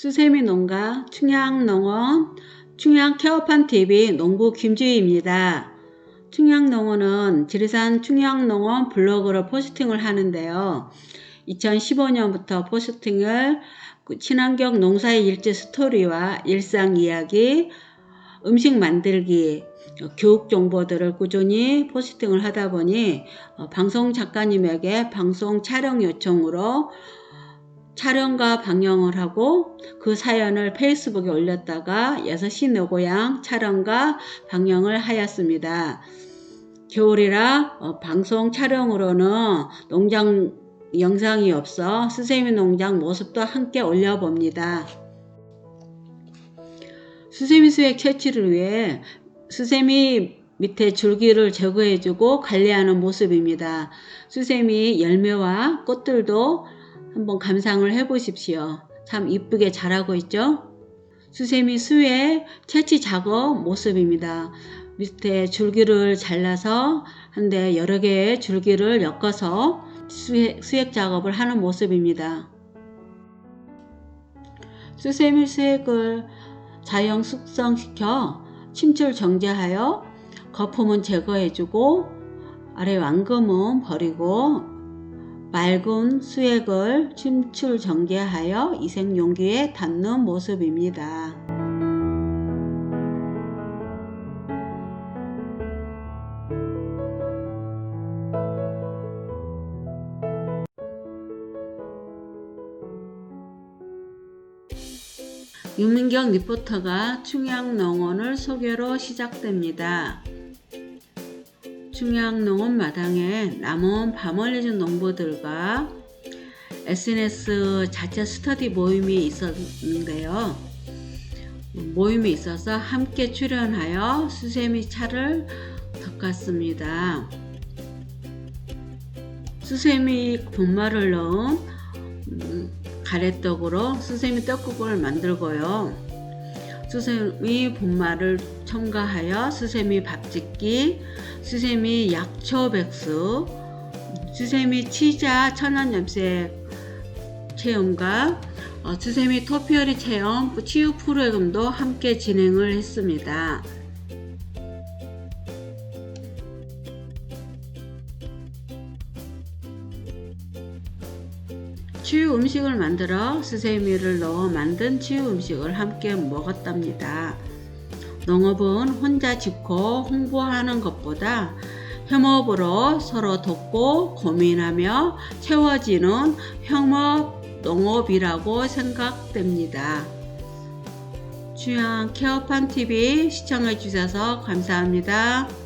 수세미 농가 충양농원 충양 케어판 TV 농부 김주희입니다. 충양농원은 지리산 충양농원 블로그로 포스팅을 하는데요. 2015년부터 포스팅을 그 친환경 농사의 일지 스토리와 일상 이야기, 음식 만들기, 어, 교육 정보들을 꾸준히 포스팅을 하다 보니 어, 방송 작가님에게 방송 촬영 요청으로 촬영과 방영을 하고 그 사연을 페이스북에 올렸다가 6시 노고양 촬영과 방영을 하였습니다. 겨울이라 어, 방송 촬영으로는 농장 영상이 없어 수세미 농장 모습도 함께 올려봅니다. 수세미 수액 채취를 위해 수세미 밑에 줄기를 제거해주고 관리하는 모습입니다. 수세미 열매와 꽃들도 한번 감상을 해보십시오. 참 이쁘게 자라고 있죠? 수세미 수액 채취 작업 모습입니다. 밑에 줄기를 잘라서 한데 여러 개의 줄기를 엮어서 수액, 수액 작업을 하는 모습입니다. 수세미 수액을 자연 숙성시켜 침출 정제하여 거품은 제거해주고 아래 왕금은 버리고 맑은 수액을 침출 정제하여 이생 용기에 담는 모습입니다. 윤민경 리포터가 충양농원을 소개로 시작됩니다. 충양농원 마당에 남원 밤을리준 농부들과 SNS 자체 스터디 모임이 있었는데요. 모임이 있어서 함께 출연하여 수세미 차를 닦았습니다. 수세미 분말을 넣은 음, 가래떡으로 수세미 떡국을 만들고요. 수세미 분말을 첨가하여 수세미 밥짓기, 수세미 약초 백숙, 수세미 치자 천연 염색 체험과 어, 수세미 토피어리 체험, 치유 프로그램도 함께 진행을 했습니다. 치유 음식을 만들어 수세미를 넣어 만든 치유 음식을 함께 먹었답니다. 농업은 혼자 짓고 홍보하는 것보다 협업으로 서로 돕고 고민하며 채워지는 협업 농업이라고 생각됩니다. 주양 케어판 TV 시청해 주셔서 감사합니다.